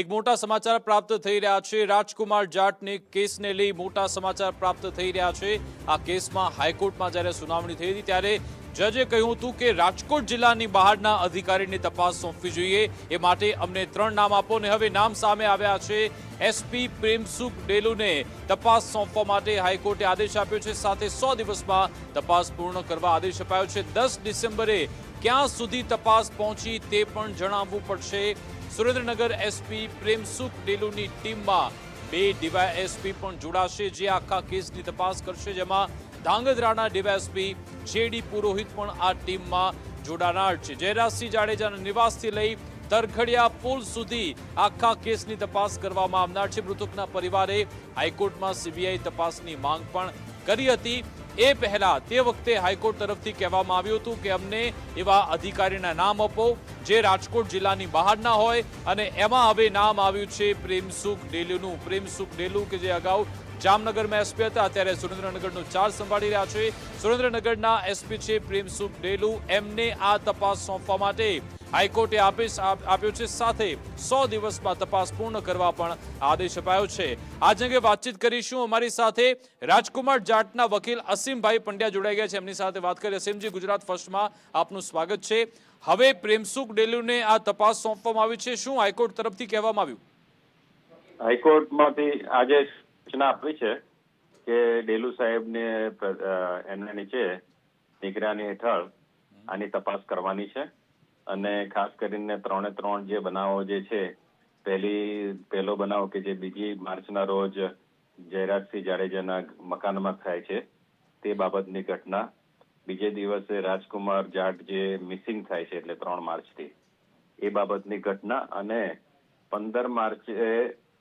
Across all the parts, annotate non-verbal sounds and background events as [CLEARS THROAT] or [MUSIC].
એક મોટા સમાચાર પ્રાપ્ત થઈ રહ્યા છે. રાજકુમાર જાટને કેસને લઈ મોટા સમાચાર પ્રાપ્ત થઈ રહ્યા છે. આ કેસમાં હાઈકોર્ટમાં જ્યારે સુનાવણી થઈ હતી ત્યારે જજે કહ્યું હતું કે રાજકોટ જિલ્લાની બહારના અધિકારીને તપાસ સોંપવી જોઈએ. એ માટે અમને ત્રણ નામ આપો ને હવે નામ સામે આવ્યા છે એસપી પ્રેમસુખ ડેલુને તપાસ સોંપવા માટે હાઈકોર્ટે આદેશ આપ્યો છે. સાથે સો દિવસમાં તપાસ પૂર્ણ કરવા આદેશ અપાયો છે. દસ ડિસેમ્બરે ક્યાં સુધી તપાસ પહોંચી તે પણ જણાવવું પડશે. સુરેન્દ્રનગર એસપી પ્રેમસુખ ડેલુની ટીમમાં બે ડીવાયએસપી પણ જોડાશે જે આખા કેસની તપાસ કરશે, જેમાં ધાંગધ્રાના ડીવાયએસપી જેડી પુરોહિત પણ આ ટીમમાં જોડાનાર છે. જયરાજસિંહ જાડેજાના નિવાસથી લઈ તરખડિયા પુલ સુધી આખા કેસની તપાસ કરવામાં આવનાર છે. મૃતકના પરિવારે હાઈકોર્ટમાં સીબીઆઈ તપાસની માંગ પણ કરી હતી. એ પહેલા તે વખતે હાઈકોર્ટ તરફથી કહેવામાં આવ્યું હતું કે અમને એવા અધિકારીના નામ આપો જે રાજકોટ જિલ્લાની બહારના હોય અને એમાં હવે નામ આવ્યું છે પ્રેમસુખ ડેલુનું. પ્રેમસુખ ડેલુ કે જે અગાઉ જામનગરમાં એસપી હતા અત્યારે સુરેન્દ્રનગરનો ચાર્જ સંભાળી રહ્યા છે. સુરેન્દ્રનગરના એસપી છે પ્રેમસુખ ડેલુ. એમને આ તપાસ સોંપવા માટે હાઈકોર્ટે આદેશ આપ્યો છે. સાથે સો દિવસમાં તપાસ પૂર્ણ કરવા પણ આદેશ અપાયો છે. આજ અંગે વાતચીત કરીશું. અમારી સાથે રાજકુમાર જાટના વકીલ અસીમભાઈ પંડ્યા જોડાઈ ગયા છે. એમની સાથે વાત કરી અસીમજી, ગુજરાત ફર્સ્ટમાં આપનું સ્વાગત છે. હવે પ્રેમસુખ ડેલુને આ તપાસ સોંપવામાં આવી છે. શું હાઈકોર્ટ તરફથી કહેવામાં આવ્યું? હાઈકોર્ટમાંથી આજે સૂચના આપી છે કે ડેલુ સાહેબને એના નીચે નિગરાની હેઠળ આની તપાસ કરવાની છે. અને ખાસ કરીને ત્રણે ત્રણ જે બનાવો જે છે, પહેલી, પહેલો બનાવ કે જે બીજી માર્ચના રોજ જયરાજસિંહ જાડેજાના મકાનમાં થાય છે, તે બાબતની ઘટના. બીજે દિવસે રાજકુમાર જાટ જે મિસિંગ થાય છે એટલે ત્રણ માર્ચથી, એ બાબતની ઘટના. અને પંદર માર્ચે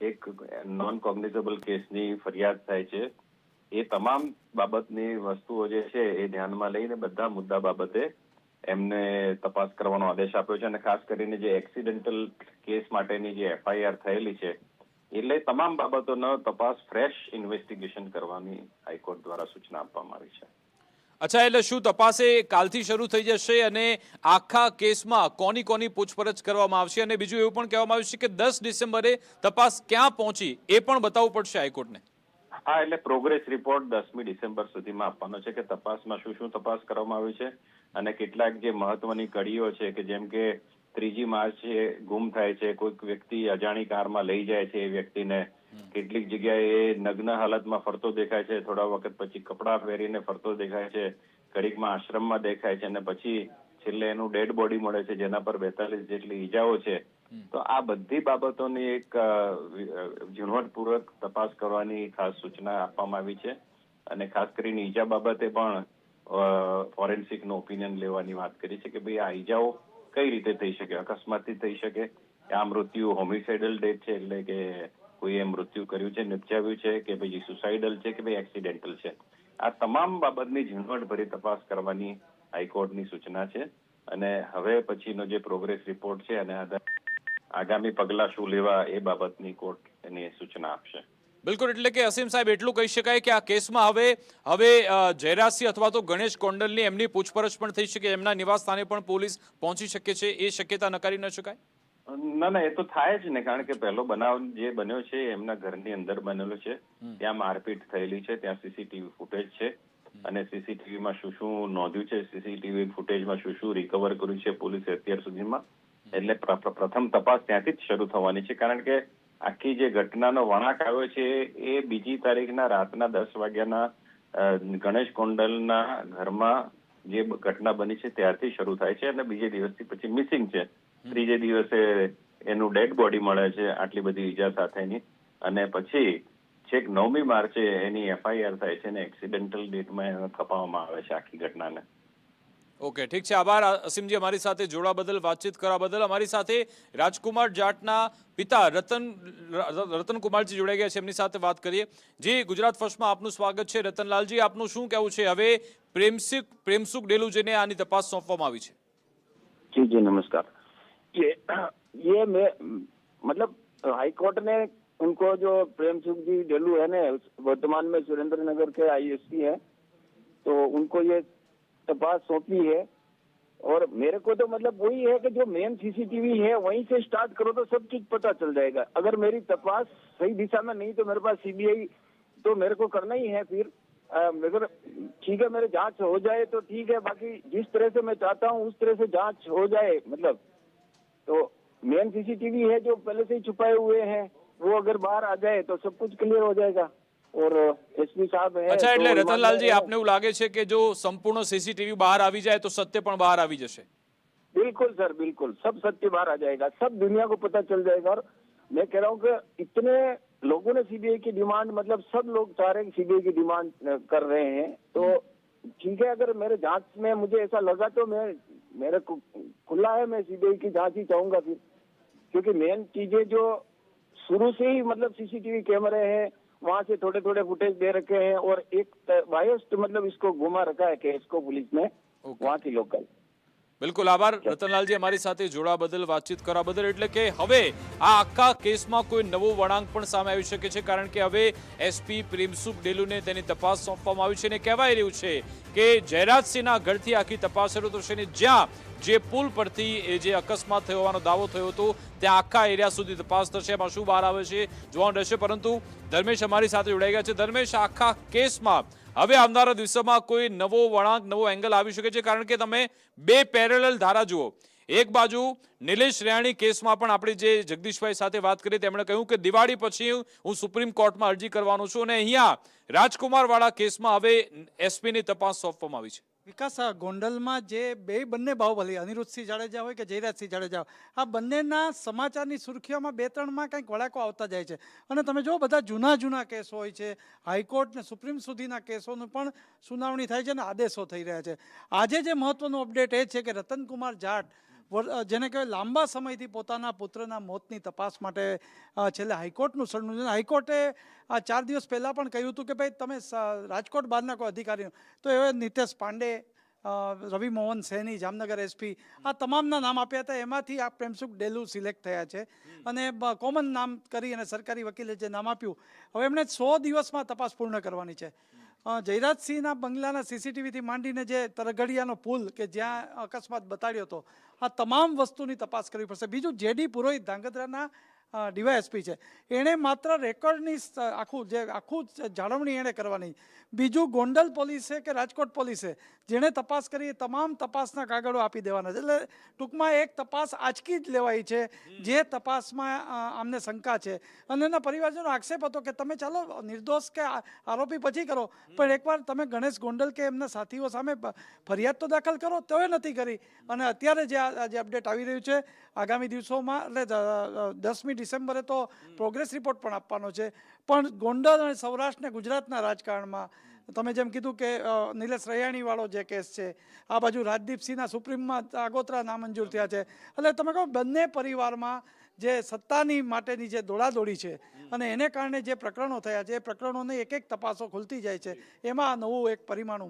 એક નોન કોગ્નિઝેબલ કેસની ફરિયાદ થાય છે. એ તમામ બાબતની વસ્તુઓ જે છે એ ધ્યાનમાં લઈને બધા મુદ્દા બાબતે એમને તપાસ કરવાનો આદેશ આપ્યો છે. અને ખાસ કરીને જે એક્સિડેન્ટલ કેસ માટેની જે એફઆઈઆર થયેલી છે, એટલે તમામ બાબતોનો તપાસ ફ્રેશ ઇન્વેસ્ટિગેશન કરવાની હાઈકોર્ટ દ્વારા સૂચના આપવામાં આવી છે. અચ્છા, એટલે શું તપાસ કાલથી શરૂ થઈ જશે અને આખા કેસમાં કોની કોની પૂછપરછ કરવામાં આવશે? અને બીજું એવું પણ કહેવામાં આવ્યું છે કે દસ ડિસેમ્બરે તપાસ ક્યાં પહોંચી એ પણ બતાવવું પડશે હાઈકોર્ટને. હા, એટલે પ્રોગ્રેસ રિપોર્ટ દસમી ડિસેમ્બર સુધીમાં આપવાનો છે કે તપાસમાં શું શું તપાસ કરવામાં આવી છે અને કેટલાક જે મહત્વની કડીઓ છે કે જેમ કે ત્રીજી માર્ચે ગુમ થાય છે, કોઈક વ્યક્તિ અજાણી કારમાં લઈ જાય છે એ વ્યક્તિને કેટલીક જગ્યાએ એ નગ્ન હાલતમાં ફરતો દેખાય છે. થોડા વખત પછી કપડાં પહેરીને ફરતો દેખાય છે. ઘડીકમાં આશ્રમમાં દેખાય છે અને પછી છેલ્લે એનું ડેડ બોડી મળે છે જેના પર બેતાલીસ જેટલી ઈજાઓ છે. તો આ બધી બાબતોની એક ઝીણવટપૂર્વક તપાસ કરવાની ખાસ સૂચના આપવામાં આવી છે. અને ખાસ કરીને ઈજા બાબતે પણ ફોરેન્સિક નો ઓપિનિયન લેવાની વાત કરી છે કે ભાઈ આ ઈજાઓ કઈ રીતે થઈ શકે? અકસ્માતથી થઈ શકે? કે આ મૃત્યુ હોમિસાઇડલ ડેથ છે એટલે કે કોઈએ મૃત્યુ કર્યું છે નિપજાવ્યું છે કે પછી સુસાઇડલ છે કે ભાઈ એક્સિડેન્ટલ છે. આ તમામ બાબતની ઝીણવટભરી તપાસ કરવાની હાઈકોર્ટની સૂચના છે અને હવે પછીનો જે પ્રોગ્રેસ રિપોર્ટ છે અને આગામી પગલા શું લેવા એ બાબતની કોર્ટ એની સૂચના આપશે. બિલકુલ એટલે કે અસીમ સાહેબ એટલું કહી શકાય કે આ કેસમાં હવે હવે અ, જયરાજસિંહ અથવા તો ગણેશ કોંડલની એમની પૂછપરછ પણ થઈ શકે એમના નિવાસ સ્થાને પણ પોલીસ પહોંચી શકે છે એ શક્યતા નકારી ન શકાય? ના ના એ તો થાય જ ને કારણ કે પહેલો બનાવ જે બન્યો છે એમના ઘરની અંદર બનેલો છે. ત્યાં મારપીટ થયેલી છે ત્યાં સીસીટીવી ફૂટેજ છે. અને સીસીટીવીમાં શું શું નોંધ્યું છે? સીસીટીવી ફૂટેજમાં શું શું રિકવર કર્યું છે પોલીસે અત્યાર સુધીમાં? એટલે પ્ર- પ્ર- પ્રથમ તપાસ ત્યાંથી જ શરૂ થવાની છે કારણ કે આખી જે ઘટનાનો વળાંક આવ્યો છે એ બીજી તારીખના રાતના દસ વાગ્યાના ગણેશ કોંડલના ઘરમાં જે ઘટના બની છે ત્યારથી શરૂ થાય છે અને બીજે દિવસથી પછી મિસિંગ છે. ત્રીજે દિવસે એનું ડેડ બોડી મળે છે આટલી બધી ઈજા સાથેની. અને પછી છેક નવમી માર્ચે એની એફઆઈઆર થાય છે ને એક્સિડેન્ટલ ડેટમાં એને ખપાવવામાં આવે છે આખી ઘટનાને. ઓકે ઠીક છે. આભાર. અસીમજી અમારી સાથે જોડા બદલ વાતચીત કરવા બદલ. અમારી સાથે રાજકુમાર જાટના પિતા રતન રતનકુમારજી જોડાઈ ગયા છે. એમની સાથે વાત કરીએ. જી ગુજરાત ફર્સ્ટમાં આપનું સ્વાગત છે. રતનલાલજી આપનું શું કહેવું છે? હવે પ્રેમસુખ પ્રેમસુખ ડેલુજીને આની તપાસ સોંપવામાં આવી છે. જી જી નમસ્કાર. ये [CLEARS THROAT] ये मैं मतलब हाई कोर्ट ने उनको जो प्रेम सुख जी डेलू है ना, वर्तमान में सुरेंद्र नगर के आईएसपी है तो उनको ये तपास सौंपी है। और मेरे को तो मतलब वही है कि जो मेन सीसीटीवी है, वहीं से स्टार्ट करो तो सब चीज़ पता चल जाएगा। अगर मेरी तपास सही दिशा में नहीं तो मेरे पास सीबीआई तो मेरे को करना ही है फिर। मगर ठीक है, मेरे जाँच हो जाए तो ठीक है, बाकी जिस तरह से मैं चाहता हूँ, उस तरह से जाँच हो जाए मतलब। मेन सीसीटीवी है जो पहले से ही छुपाए हुए हैं वो अगर बाहर आ जाए तो सब कुछ क्लियर हो जाएगा और एसपी साहब है અચ્છા એટલે तो રતનલાલજી ईमानदार આપને એવું લાગે છે કે જો સંપૂર્ણ સીસીટીવી બહાર આવી જાય તો સત્ય પણ બહાર આવી જશે है। बिल्कुल सर बिल्कुल सब सत्य बाहर आ जाएगा सब दुनिया को पता चल जाएगा और मैं कह रहा हूँ कि इतने लोगों ने सीबीआई की डिमांड मतलब सब लोग चाह रहे हैं कि सीबीआई की डिमांड अ, कर रहे हैं तो ठीक है अगर मेरे जांच में मुझे ऐसा लगा तो मैं मेरे को खुला है मैं सीबीआई की जांच ही चाहूंगा फिर क्योंकि मेन चीज़ें जो शुरू से ही मतलब सीसीटीवी कैमरे हैं वहाँ से थोड़े थोड़े फुटेज दे रखे हैं और एक बायस्ट मतलब इसको घुमा रखा है केस को पुलिस ने। वहाँ की लोकल બિલકુલ આભાર. રતનલાલજી, અમારી સાથે જોડા બદલ, વાતચીત કરવા બદલ. એટલે કે હવે આ આખા કેસમાં કોઈ નવો વળાંક પણ સામે આવી શકે છે, કારણ કે હવે એસપી પ્રેમસુખ ડેલુને તેની તપાસ સોંપવામાં આવી છે અને કહેવાય રહ્યું છે કે જયરાજસિંહના ઘરથી આખી તપાસ શરૂ થશે અને જ્યાં જે પુલ પરથી એ જે અકસ્માત થયો હોવાનો દાવો થયો હતો, ત્યાં આખા એરિયા સુધી તપાસ થશે. એમાં શું બહાર આવે છે, જોવાનું રહેશે. પરંતુ ધર્મેશ અમારી સાથે જોડાઈ ગયા છે. ધર્મેશ, આખા કેસમાં હવે આવનારા દિવસોમાં કોઈ નવો વળાંક, નવો એંગલ આવી શકે છે, કારણ કે તમે બે પેરેલલ ધારા જુઓ. એક બાજુ નિલેશ રેયાણી કેસમાં પણ આપણે જે જગદીશભાઈ સાથે વાત કરી, તેમણે કહ્યું કે દિવાળી પછી હું સુપ્રીમ કોર્ટમાં અરજી કરવાનો છું અને અહીંયા રાજકુમાર વાળા કેસમાં હવે એસપીની તપાસ સોંપવામાં આવી છે. વિકાસ ગોંડલમાં જે બે બંને બાહુબલી, અનિરુદ્ધસિંહ જાડેજા હોય કે જયરાજસિંહ જાડેજા આ બંનેના સમાચારની સુર્ખીઓમાં બે ત્રણમાં કંઈક વળાકો આવતા જાય છે. અને તમે જો બધા જૂના જૂના કેસો હોય છે, હાઈકોર્ટ ને સુપ્રીમ સુધીના કેસોનું પણ સુનાવણી થાય છે અને આદેશો થઈ રહ્યા છે. આજે જે મહત્વનું અપડેટ એ છે કે રતનકુમાર જાટ જેને કહેવાય લાંબા સમયથી પોતાના પુત્રના મોતની તપાસ માટે છેલ્લે હાઈકોર્ટનું શરણું હાઈકોર્ટે આ ચાર દિવસ પહેલાં પણ કહ્યું હતું કે ભાઈ તમે રાજકોટ બહારના કોઈ અધિકારી તો એ નિતેશ પાંડે રવિ મોહન સૈની જામનગર એસપી આ તમામના નામ આપ્યા હતા. એમાંથી આ પ્રેમસુખ ડેલુ સિલેક્ટ થયા છે. અને કોમન નામ કરી અને સરકારી વકીલે જે નામ આપ્યું. હવે એમણે સો દિવસમાં તપાસ પૂર્ણ કરવાની છે. જયરાજસિંહના બંગલાના સીસીટીવીથી માંડીને જે તરઘડિયાનો પુલ કે જ્યાં અકસ્માત બતાડ્યો હતો, આ તમામ વસ્તુની તપાસ કરવી પડશે. બીજું, જેડી પુરોહિત ધાંગધ્રાના ડીવાયએસપી છે. એણે માત્ર રેકોર્ડની આખું જે, આખું જાળવણી એણે કરવાની. બીજું ગોંડલ પોલીસે કે રાજકોટ પોલીસે, જેણે તપાસ કરી તમામ તપાસના કાગળો આપી દેવાના છે. એટલે ટૂંકમાં એક તપાસ આંચકી જ લેવાઈ છે, જે તપાસમાં આમને શંકા છે. અને એના પરિવારજનો આક્ષેપ હતો કે તમે ચાલો, નિર્દોષ કે આરોપી પછી કરો. પણ એકવાર તમે ગણેશ ગોંડલ કે એમના સાથીઓ સામે ફરિયાદ તો દાખલ કરો, તોય નથી કરી. અને અત્યારે જે આ જે અપડેટ આવી રહ્યું છે, આગામી દિવસોમાં, એટલે દસમી ડિસેમ્બરે તો પ્રોગ્રેસ રિપોર્ટ પણ આપવાનો છે. પણ ગોંડલ અને સૌરાષ્ટ્રને ગુજરાતના રાજકારણમાં, તમે જેમ કીધું કે નિલેશ રૈયાણીવાળો જે કેસ છે, આ બાજુ રાજદીપસિંહના સુપ્રીમમાં આગોતરા નામંજૂર થયા છે. એટલે તમે કહો બંને પરિવારમાં જે સત્તાની માટેની જે દોડાદોડી છે અને એને કારણે જે પ્રકરણો થયા છે, એ પ્રકરણોની એક એક તપાસો ખુલતી જાય છે. એમાં આ નવું એક પરિમાણ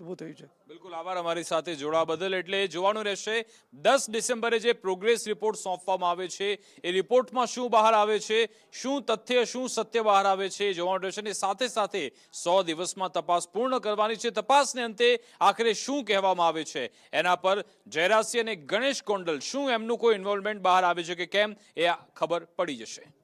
ઊભું થયું છે. બિલકુલ, આભાર અમારી સાથે જોડા બદલ. એટલે જોવાનું રહેશે, દસ ડિસેમ્બરે જે પ્રોગ્રેસ રિપોર્ટ સોંપવામાં આવે છે, એ રિપોર્ટમાં શું બહાર આવે છે, શું તથ્ય, શું સત્ય બહાર આવે છે જોવાનું રહેશે અને સાથે સાથે સો દિવસમાં તપાસ પૂર્ણ કરવાની છે. તપાસને અંતે આખરે શું કહેવામાં આવે છે? એના પર જયરાસી અને ગણેશ કોંડલ શું એમનું કોઈ ઇન્વોલ્વમેન્ટ બહાર આવે છે કે કેમ? એ ખબર પડી જશે.